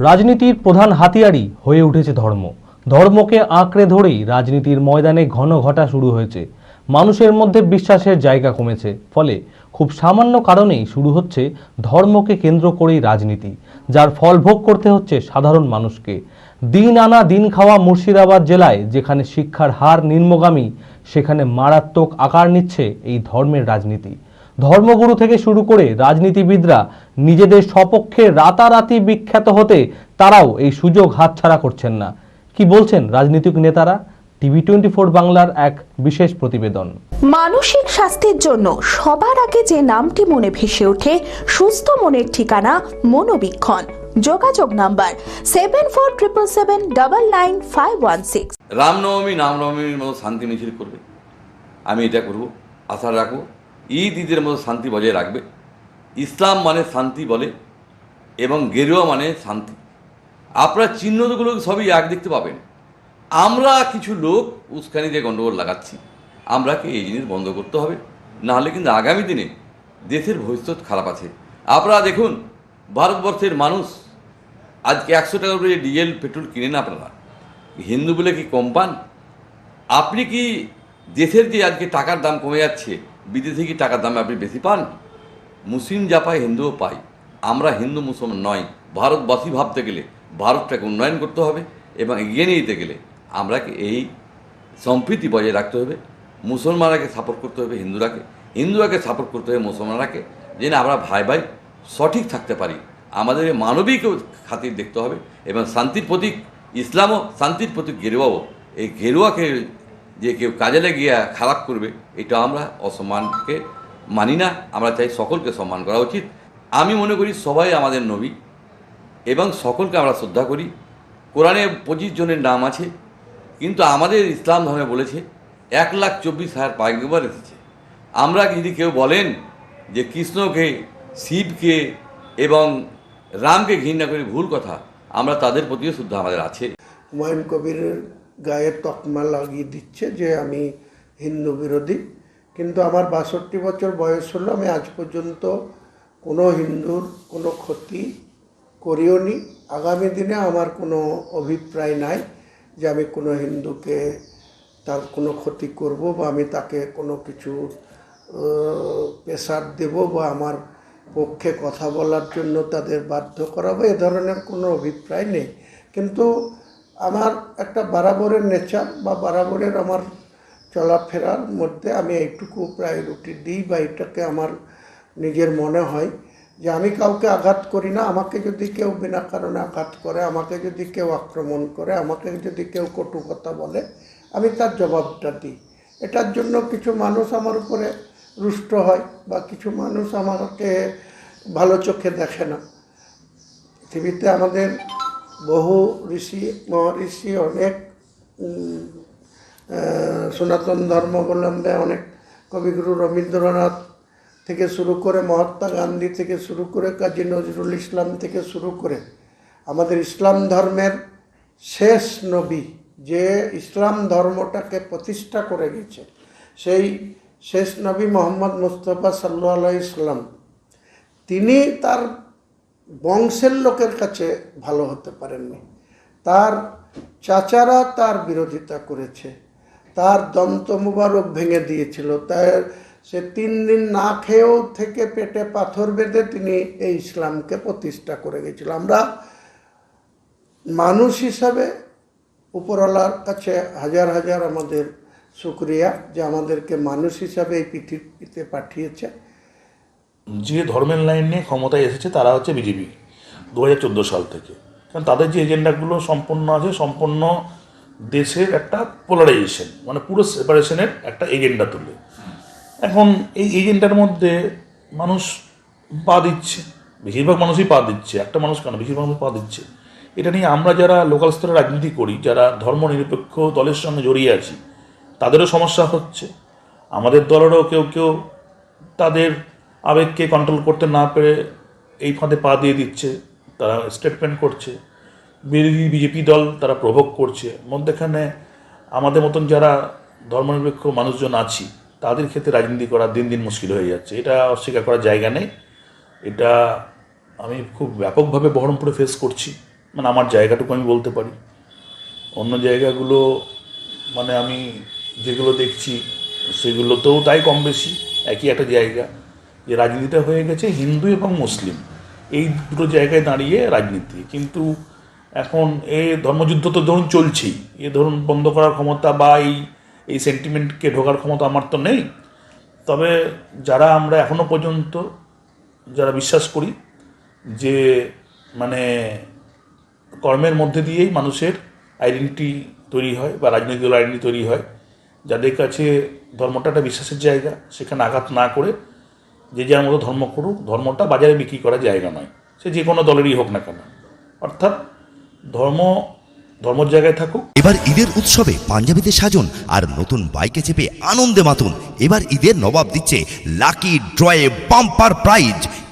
রাজনীতির প্রধান হাতিয়ারই হয়ে উঠেছে ধর্ম। ধর্মকে আঁকড়ে ধরেই রাজনীতির ময়দানে ঘন ঘটা শুরু হয়েছে। মানুষের মধ্যে বিশ্বাসের জায়গা কমেছে। ফলে খুব সামান্য কারণেই শুরু হচ্ছে ধর্মকে কেন্দ্র করেই রাজনীতি, যার ফল ভোগ করতে হচ্ছে সাধারণ মানুষকে। দিন আনা দিন খাওয়া মুর্শিদাবাদ জেলায় যেখানে শিক্ষার হার নিম্নগামী, সেখানে মারাত্মক আকার নিচ্ছে এই ধর্মের রাজনীতি। ধর্মগুরু থেকে শুরু করে রাজনীতিবিদরা নিজেদের সপক্ষে রাতারাতি বিখ্যাত হতে তারাও এই সুযোগ হাতছাড়া করছেন না। কি বলছেন রাজনীতিক নেতারা? টিভি টোয়েন্টি ফোর বাংলার এক বিশেষ প্রতিবেদন। মানসিক স্বাস্থ্যের জন্য সবার আগে যে নামটি মনে ভেসে ওঠে সুস্থ মনের ঠিকানা মনোবীক্ষণ। যোগাযোগ number seven four triple seven double nine five one six Ramnavami রামনবমীর মতো শান্তি মিছিল করবে। আমি এটা করব আশা রাখব ঈদ ঈদের মতো শান্তি বজায় রাখবে। ইসলাম মানে শান্তি বলে এবং গেরুয়া মানে শান্তি। আপনার চিহ্নগুলো সবই এক দেখতে পাবেন। আমরা কিছু লোক উস্কানি দিয়ে গণ্ডগোল লাগাচ্ছি। আমরাকে এই জিনিস বন্ধ করতে হবে। নাহলে কিন্তু আগামী দিনে দেশের ভবিষ্যৎ খারাপ আছে। আপনারা দেখুন, ভারতবর্ষের মানুষ আজকে একশো টাকা করে ডিজেল, পেট্রোল কিনেন আপনারা। হিন্দু বলে কি কম পান? আপনি কি দেশের যে আজকে টাকার দাম কমে যাচ্ছে, বিদেশে কি টাকার দাম আপনি বেশি পান? মুসলিম যা পায়, হিন্দুও পাই আমরা হিন্দু মুসলমান নয়। ভারতবাসী ভাবতে গেলে ভারতটাকে উন্নয়ন করতে হবে এবং এগিয়ে নিয়ে যেতে গেলে আমরাকে এই সম্প্রীতি বজায় রাখতে হবে। মুসলমানরাকে সাপোর্ট করতে হবে হিন্দুরাকে। হিন্দুরাকে সাপোর্ট করতে হবে মুসলমানরাকে। যেন আমরা ভাই ভাই সঠিক থাকতে পারি। আমাদের মানবিক খাতির দেখতে হবে এবং শান্তির প্রতীক ইসলামও শান্তির প্রতীক গেরুয়াও। এই গেরুয়াকে যে কেউ কাজে লাগিয়ে খারাপ করবে, এটা আমরা অসম্মানকে মানি না, আমরা চাই সকলকে সম্মান করা উচিত। আমি মনে করি সবাই আমাদের নবী, এবং সকলকে আমরা শ্রদ্ধা করি। কোরআনে পঁচিশ জনের নাম আছে, কিন্তু আমাদের ইসলাম ধর্মে বলেছে, এক লাখ চব্বিশ হাজার পায়গম্বর এসেছে। আমরা যদি কেউ বলেন যে কৃষ্ণকে, শিবকে, এবং রামকে ঘৃণা করি, ভুল কথা, আমরা তাদের প্রতিও শ্রদ্ধা আমাদের আছে। হুমায়ুন কবিরের গায়ে তকমা লাগিয়ে দিচ্ছে যে আমি হিন্দু বিরোধী। কিন্তু আমার বাষট্টি বছর বয়স হলো, আমি আজ পর্যন্ত কোনো হিন্দুর কোনো ক্ষতি করিও নি। আগামী দিনে আমার কোনো অভিপ্রায় নাই যে আমি কোনো হিন্দুকে তার কোনো ক্ষতি করব বা আমি তাকে কোনো কিছু প্রেশার দেব বা আমার পক্ষে কথা বলার জন্য তাদের বাধ্য করাবো, এ ধরনের কোনো অভিপ্রায় নেই। কিন্তু আমার একটা বারাবরের নেচার বা বারাবরের আমার চলাফেরার মধ্যে আমি এইটুকু প্রায়োরিটি দিই বা এটাকে আমার নিজের মনে হয় যে আমি কাউকে আঘাত করি না, আমাকে যদি কেউ বিনা কারণে আঘাত করে, আমাকে যদি কেউ আক্রমণ করে, আমাকে যদি কেউ কটু কথা বলে, আমি তার জবাবটা দিই। এটার জন্য কিছু মানুষ আমার উপরে রুষ্ট হয় বা কিছু মানুষ আমাকে ভালো চোখে দেখে না। পৃথিবীতে আমাদের বহু ঋষি, মহর্ষি, অনেক সনাতন ধর্মাবলম্বে, অনেক কবিগুরু রবীন্দ্রনাথ থেকে শুরু করে মহাত্মা গান্ধী থেকে শুরু করে কাজী নজরুল ইসলাম থেকে শুরু করে আমাদের ইসলাম ধর্মের শেষ নবী যে ইসলাম ধর্মটাকে প্রতিষ্ঠা করে গেছে, সেই শেষ নবী মোহাম্মদ মুস্তফা সাল্লাহ ইসলাম তিনি তার বংশের লোকের কাছে ভালো হতে পারেননি। তার চাচারা তার বিরোধিতা করেছে। তার দন্ত মুবারক ভেঙে দিয়েছিল। তার সে তিন দিন না খেয়েও থেকে পেটে পাথর বেঁধে তিনি এই ইসলামকে প্রতিষ্ঠা করে গেছিল। আমরা মানুষ হিসাবে উপরওয়ালার কাছে হাজার হাজার আমাদের শুক্রিয়া যে আমাদেরকে মানুষ হিসাবে এই পৃথিবীতে পাঠিয়েছে। যে ধর্মের লাইন নিয়ে ক্ষমতায় এসেছে তারা হচ্ছে বিজেপি দু হাজার চোদ্দ সাল থেকে। কারণ তাদের যে এজেন্ডাগুলো সম্পূর্ণ আছে সম্পূর্ণ দেশের একটা পোলারাইজেশন মানে পুরো সেপারেশনের একটা এজেন্ডা তুলে। এখন এই এজেন্ডার মধ্যে মানুষ পা দিচ্ছে, বেশিরভাগ মানুষই পা দিচ্ছে। একটা মানুষ কেন? বেশিরভাগ মানুষ পা দিচ্ছে। এটা নিয়ে আমরা যারা লোকাল স্তরে রাজনীতি করি, যারা ধর্মনিরপেক্ষ দলের সঙ্গে জড়িয়ে আছি, তাদেরও সমস্যা হচ্ছে। আমাদের দলেরও কেউ কেউ তাদের আবেগকে কন্ট্রোল করতে না পেরে এই ফাঁদে পা দিয়ে দিচ্ছে, তারা স্টেটমেন্ট করছে। বিরোধী বিজেপি দল তারা প্রভোগ করছে। মধ্যেখানে আমাদের মতন যারা ধর্মনিরপেক্ষ মানুষজন আছি, তাদের ক্ষেত্রে রাজনীতি করা দিন দিন মুশকিল হয়ে যাচ্ছে। এটা অস্বীকার করার জায়গা নেই। এটা আমি খুব ব্যাপকভাবে বহরমপুরে ফেস করছি। মানে আমার জায়গাটুকু আমি বলতে পারি। অন্য জায়গাগুলো মানে আমি যেগুলো দেখছি, সেগুলোতেও তাই কম বেশি, একই একটা জায়গা। যে রাজনীতিটা হয়ে গেছে হিন্দু এবং মুসলিম। এই দুটো জায়গায় দাঁড়িয়ে রাজনীতি। কিন্তু এখন এ ধর্মযুদ্ধ তো ধরুন চলছেই। এ ধরুন বন্ধ করার ক্ষমতা বা এই এই সেন্টিমেন্টকে ঢোকার ক্ষমতা আমার তো নেই। তবে যারা আমরা এখনও পর্যন্ত যারা বিশ্বাস করি যে মানে কর্মের মধ্যে দিয়েই মানুষের আইডেন্টিটি তৈরি হয় বা রাজনৈতিক আইডেন্টি তৈরি হয়, যাদের কাছে ধর্মটা একটা বিশ্বাসের জায়গা, সেখানে আঘাত না করে যে যার মতো ধর্ম করুক, ধর্মটা বাজারে বিক্রি করার জায়গা নয়। সে যে কোনো দলেরই হোক না কেন। অর্থাৎ ধর্ম, ধর্মর জায়গায় থাকুক। এবার ঈদের উৎসবে পাঞ্জাবিতে সাজুন আর নতুন বাইকে চেপে আনন্দে মাতুন। এবার ঈদের নবাব দিচ্ছে লাকি ড্রয়ে বাম্পার প্রাইজ।